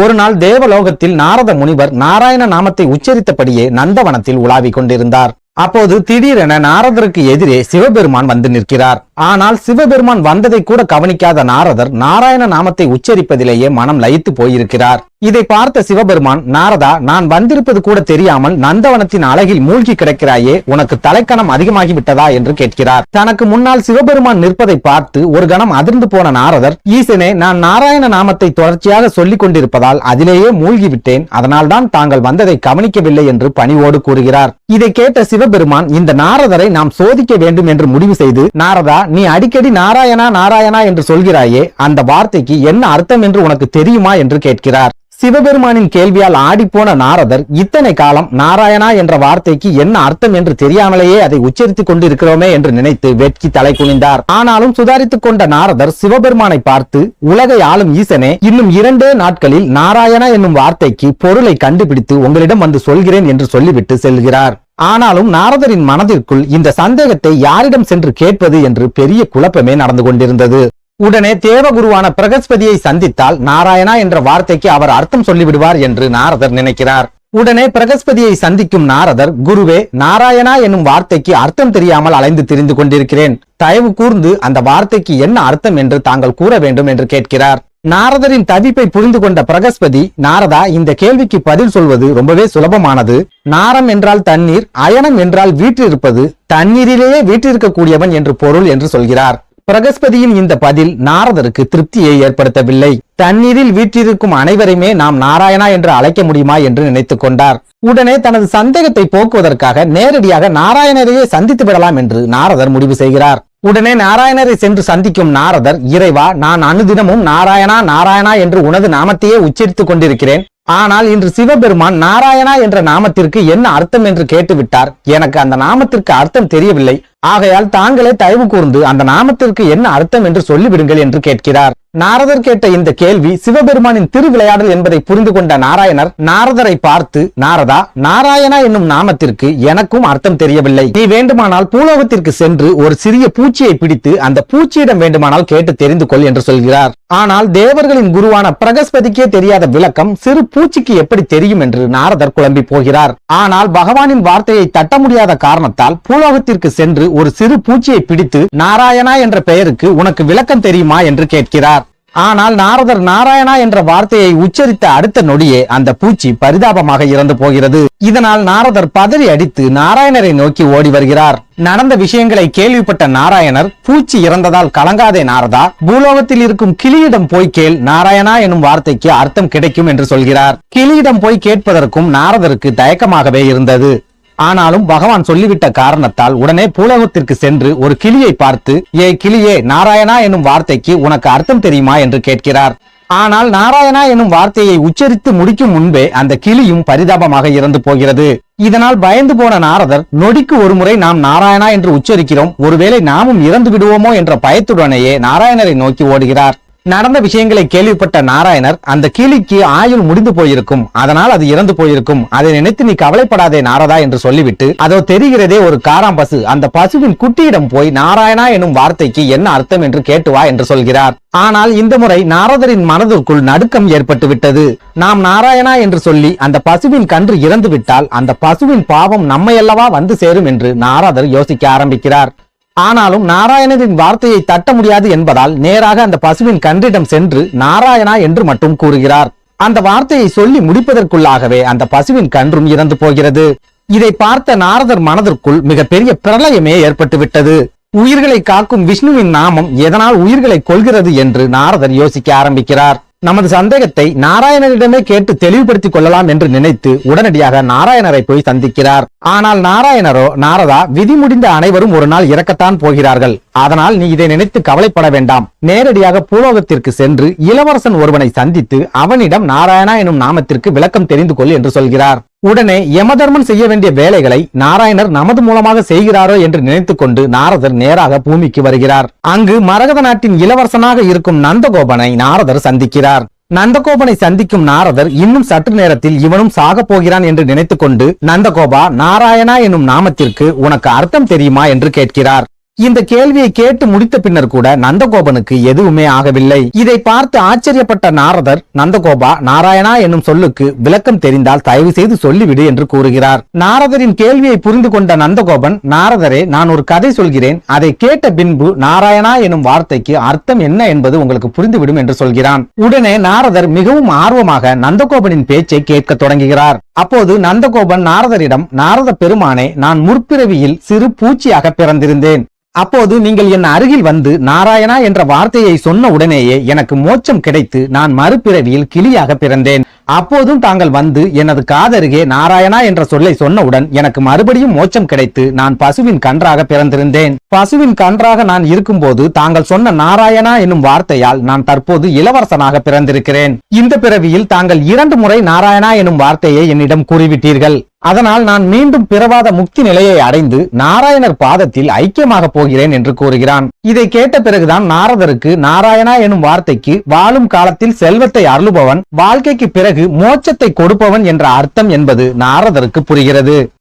ஒரு நாள் தேவலோகத்தில் நாரத முனிவர் நாராயண நாமத்தை உச்சரித்தபடியே நந்தவனத்தில் உலாவிக் கொண்டிருந்தார். அப்போது திடீரென நாரதருக்கு எதிரே சிவபெருமான் வந்து நிற்கிறார். ஆனால் சிவபெருமான் வந்ததை கூட கவனிக்காத நாரதர் நாராயண நாமத்தை உச்சரிப்பதிலேயே மனம் லயித்து போயிருக்கிறார். இதை பார்த்த சிவபெருமான் நாரதா நான் வந்திருப்பது கூட தெரியாமல் நந்தவனத்தின் அழகில் மூழ்கி கிடக்கிறாயே உனக்கு தலைக்கணம் அதிகமாகி விட்டதா என்று கேட்கிறார். தனக்கு முன்னால் சிவபெருமான் நிற்பதை பார்த்து ஒரு கணம் அதிர்ந்து போன நாரதர் ஈசனே நான் நாராயண நாமத்தை தொடர்ச்சியாக சொல்லிக் கொண்டிருப்பதால் அதிலேயே மூழ்கி விட்டேன் அதனால்தான் தாங்கள் வந்ததை கவனிக்கவில்லை என்று பணிவோடு கூறுகிறார். இதை கேட்ட சிவபெருமான் இந்த நாரதரை நாம் சோதிக்க வேண்டும் என்று முடிவு செய்து நாரதா நீ அடிக்கடி நாராயணா நாராயணா என்று சொல்கிறாயே அந்த வார்த்தைக்கு என்ன அர்த்தம் என்று உனக்கு தெரியுமா என்று கேட்கிறார். சிவபெருமானின் கேள்வியால் ஆடிப்போன நாரதர் இத்தனை காலம் நாராயணா என்ற வார்த்தைக்கு என்ன அர்த்தம் என்று தெரியாமலேயே அதை உச்சரித்துக் கொண்டிருக்கிறோமே என்று நினைத்து வெட்கி தலை குனிந்தார். ஆனாலும் சுதாரித்துக் கொண்ட நாரதர் சிவபெருமானை பார்த்து உலகை ஆளும் ஈசனே இன்னும் இரண்டே நாட்களில் நாராயணா என்னும் வார்த்தைக்கு பொருளை கண்டுபிடித்து உங்களிடம் வந்து சொல்கிறேன் என்று சொல்லிவிட்டு செல்கிறார். ஆனாலும் நாரதரின் மனதிற்குள் இந்த சந்தேகத்தை யாரிடம் சென்று கேட்பது என்று பெரிய குழப்பமே நடந்து கொண்டிருந்தது. உடனே தேவகுருவான பிரகஸ்பதியை சந்தித்தால் நாராயணா என்ற வார்த்தைக்கு அவர் அர்த்தம் சொல்லிவிடுவார் என்று நாரதர் நினைக்கிறார். உடனே பிரகஸ்பதியை சந்திக்கும் நாரதர் குருவே நாராயணா என்னும் வார்த்தைக்கு அர்த்தம் தெரியாமல் அலைந்து திரிந்து கொண்டிருக்கிறேன். தயவு கூர்ந்து அந்த வார்த்தைக்கு என்ன அர்த்தம் என்று தாங்கள் கூற வேண்டும் என்று கேட்கிறார். நாரதரின் தவிப்பை புரிந்து கொண்ட பிரகஸ்பதி நாரதா இந்த கேள்விக்கு பதில் சொல்வது ரொம்பவே சுலபமானது. நாரம் என்றால் தண்ணீர் அயனம் என்றால் வீற்றிருப்பது. தண்ணீரிலேயே வீற்றிருக்கக்கூடியவன் என்று பொருள் என்று சொல்கிறார். பிரகஸ்பதியின் இந்த பதில் நாரதருக்கு திருப்தியை ஏற்படுத்தவில்லை. தண்ணீரில் வீற்றிருக்கும் அனைவரையுமே நாம் நாராயணா என்று அழைக்க முடியுமா என்று நினைத்துக் கொண்டார். உடனே தனது சந்தேகத்தை போக்குவதற்காக நேரடியாக நாராயணரையே சந்தித்து விடலாம் என்று நாரதர் முடிவு செய்கிறார். உடனே நாராயணரை சென்று சந்திக்கும் நாரதர் இறைவா நான் அனுதினமும் நாராயணா நாராயணா என்று உனது நாமத்தையே உச்சரித்துக் கொண்டிருக்கிறேன். ஆனால் இன்று சிவபெருமான் நாராயணா என்ற நாமத்திற்கு என்ன அர்த்தம் என்று கேட்டுவிட்டார்? எனக்கு அந்த நாமத்திற்கு அர்த்தம் தெரியவில்லை. ஆகையால் தாங்களே தயவு கூர்ந்து அந்த நாமத்திற்கு என்ன அர்த்தம் என்று சொல்லிவிடுங்கள் என்று கேட்கிறார். நாரதர் கேட்ட இந்த கேள்வி சிவபெருமானின் திருவிளையாடல் என்பதை புரிந்து கொண்ட நாராயணர் நாரதரை பார்த்து நாரதா நாராயணா என்னும் நாமத்திற்கு எனக்கும் அர்த்தம் தெரியவில்லை. நீ வேண்டுமானால் பூலோகத்திற்கு சென்று ஒரு சிறிய பூச்சியை பிடித்து அந்த பூச்சியிடம் வேண்டுமானால் கேட்டு தெரிந்து கொள் என்று சொல்கிறார். ஆனால் தேவர்களின் குருவான பிரகஸ்பதிக்கே தெரியாத விளக்கம் சிறு பூச்சிக்கு எப்படி தெரியும் என்று நாரதர் குழம்பி போகிறார். ஆனால் பகவானின் வார்த்தையை தட்ட முடியாத காரணத்தால் பூலோகத்திற்கு சென்று ஒரு சிறு பூச்சியை பிடித்து நாராயணா என்ற பெயருக்கு உனக்கு விளக்கம் தெரியுமா என்று கேட்கிறார். ஆனால் நாரதர் நாராயணா என்ற வார்த்தையை உச்சரித்த அடுத்த நொடியே அந்த பூச்சி பரிதாபமாக இறந்து போகிறது. இதனால் நாரதர் பதறி அடித்து நாராயணரை நோக்கி ஓடி வருகிறார். நடந்த விஷயங்களை கேள்விப்பட்ட நாராயணர் பூச்சி இறந்ததால் கலங்காதே நாரதா பூலோகத்தில் இருக்கும் கிளியிடம் போய் கேள் நாராயணா எனும் வார்த்தைக்கு அர்த்தம் கிடைக்கும் என்று சொல்கிறார். கிளியிடம் போய் கேட்பதற்கும் நாரதருக்கு தயக்கமாகவே இருந்தது. ஆனாலும் பகவான் சொல்லிவிட்ட காரணத்தால் உடனே பூலோகத்திற்கு சென்று ஒரு கிளியை பார்த்து ஏ கிளியே நாராயணா எனும் வார்த்தைக்கு உனக்கு அர்த்தம் தெரியுமா? என்று கேட்கிறார். ஆனால் நாராயணா எனும் வார்த்தையை உச்சரித்து முடிக்கும் முன்பே அந்த கிளியும் பரிதாபமாக இறந்து போகிறது. இதனால் பயந்து போன நாரதர் நொடிக்கு ஒருமுறை நாம் நாராயணா என்று உச்சரிக்கிறோம். ஒருவேளை நாமும் இறந்து விடுவோமோ என்ற பயத்துடனேயே நாராயணரை நோக்கி ஓடுகிறார். நடந்த விஷயங்களை கேள்விப்பட்ட நாராயணர் அந்த கிளிக்கு ஆயுள் முடிந்து போயிருக்கும் அதனால் அது இறந்து போயிருக்கும். அதை நினைத்து நீ கவலைப்படாதே நாரதா என்று சொல்லிவிட்டு அதோ தெரிகிறதே ஒரு காராம் பசு. அந்த பசுவின் குட்டியிடம் போய் நாராயணா எனும் வார்த்தைக்கு என்ன அர்த்தம் என்று கேட்டு வா என்று சொல்கிறார். ஆனால் இந்த முறை நாரதரின் மனதிற்குள் நடுக்கம் ஏற்பட்டு விட்டது. நாம் நாராயணா என்று சொல்லி அந்த பசுவின் கன்று இறந்து விட்டால் அந்த பசுவின் பாவம் நம்மையல்லவா வந்து சேரும் என்று நாரதர் யோசிக்க ஆரம்பிக்கிறார். ஆனாலும் நாராயணரின் வார்த்தையை தட்ட முடியாது என்பதால் நேராக அந்த பசுவின் கன்றிடம் சென்று நாராயணா என்று மட்டும் கூறுகிறார். அந்த வார்த்தையை சொல்லி முடிப்பதற்குள்ளாகவே அந்த பசுவின் கன்றும் இறந்து போகிறது. இதை பார்த்த நாரதர் மனதிற்குள் மிகப்பெரிய பிரளயமே ஏற்பட்டுவிட்டது. உயிர்களை காக்கும் விஷ்ணுவின் நாமம் எதனால் உயிர்களை கொள்கிறது என்று நாரதர் யோசிக்க ஆரம்பிக்கிறார். நமது சந்தேகத்தை நாராயணனிடமே கேட்டு தெளிவுபடுத்திக் கொள்ளலாம் என்று நினைத்து உடனடியாக நாராயணரை போய் சந்திக்கிறார். ஆனால் நாராயணரோ நாரதா விதி முடிந்த அனைவரும் ஒரு நாள் இறக்கத்தான் போகிறார்கள். அதனால் நீ இதை நினைத்து கவலைப்பட வேண்டாம். நேரடியாக பூலோகத்திற்கு சென்று இளவரசன் ஒருவனை சந்தித்து அவனிடம் நாராயணா எனும் நாமத்திற்கு விளக்கம் தெரிந்து கொள் என்று சொல்கிறார். உடனே யமதர்மன் செய்ய வேண்டிய வேலைகளை நாராயணர் நமது மூலமாக செய்கிறாரோ என்று நினைத்துக் கொண்டு நாரதர் நேராக பூமிக்கு வருகிறார். அங்கு மரகத நாட்டின் இளவரசனாக இருக்கும் நந்தகோபனை நாரதர் சந்திக்கிறார். நந்தகோபனை சந்திக்கும் நாரதர் இன்னும் சற்று நேரத்தில் இவனும் சாக போகிறான் என்று நினைத்துக் கொண்டு நந்தகோபா நாராயணா எனும் நாமத்திற்கு உனக்கு அர்த்தம் தெரியுமா? என்று கேட்கிறார். இந்த கேள்வியை கேட்டு முடித்த பின்னர் கூட நந்தகோபனுக்கு எதுவுமே ஆகவில்லை. இதை பார்த்து ஆச்சரியப்பட்ட நாரதர் நந்தகோபா நாராயணா என்னும் சொல்லுக்கு விளக்கம் தெரிந்தால் தயவு செய்து சொல்லிவிடு என்று கூறுகிறார். நாரதரின் கேள்வியை புரிந்து கொண்ட நந்தகோபன் நாரதரே நான் ஒரு கதை சொல்கிறேன். அதை கேட்ட பின்பு நாராயணா எனும் வார்த்தைக்கு அர்த்தம் என்ன என்பது உங்களுக்கு புரிந்துவிடும் என்று சொல்கிறான். உடனே நாரதர் மிகவும் ஆர்வமாக நந்தகோபனின் பேச்சை கேட்க தொடங்குகிறார். அப்போது நந்தகோபன் நாரதரிடம் நாரத பெருமானே நான் முற்பிறவியில் சிறு பூச்சியாக பிறந்திருந்தேன். அப்போது நீங்கள் என் அருகில் வந்து நாராயணா என்ற வார்த்தையை சொன்ன உடனேயே எனக்கு மோட்சம் கிடைத்து நான் மறுபிறவியில் கிளியாக பிறந்தேன். அப்போதும் தாங்கள் வந்து எனது காதருகே நாராயணா என்ற சொல்லை சொன்னவுடன் எனக்கு மறுபடியும் மோச்சம் கிடைத்து நான் பசுவின் கன்றாக பிறந்திருந்தேன். பசுவின் கன்றாக நான் இருக்கும்போது தாங்கள் சொன்ன நாராயணா என்னும் வார்த்தையால் நான் தற்போது இளவரசனாக பிறந்திருக்கிறேன். இந்த பிறவியில் தாங்கள் இரண்டு முறை நாராயணா என்னும் வார்த்தையை என்னிடம் கூறிவிட்டீர்கள். அதனால் நான் மீண்டும் பிறவாத முக்தி நிலையை அடைந்து நாராயணர் பாதத்தில் ஐக்கியமாக போகிறேன் என்று கூறுகிறான். இதை கேட்ட பிறகுதான் நாரதருக்கு நாராயணா எனும் வார்த்தைக்கு வாழும் காலத்தில் செல்வத்தை அருளுபவன் வாழ்க்கைக்கு பிறகு மோட்சத்தை கொடுப்பவன் என்ற அர்த்தம் என்பது நாரதருக்கு புரிகிறது.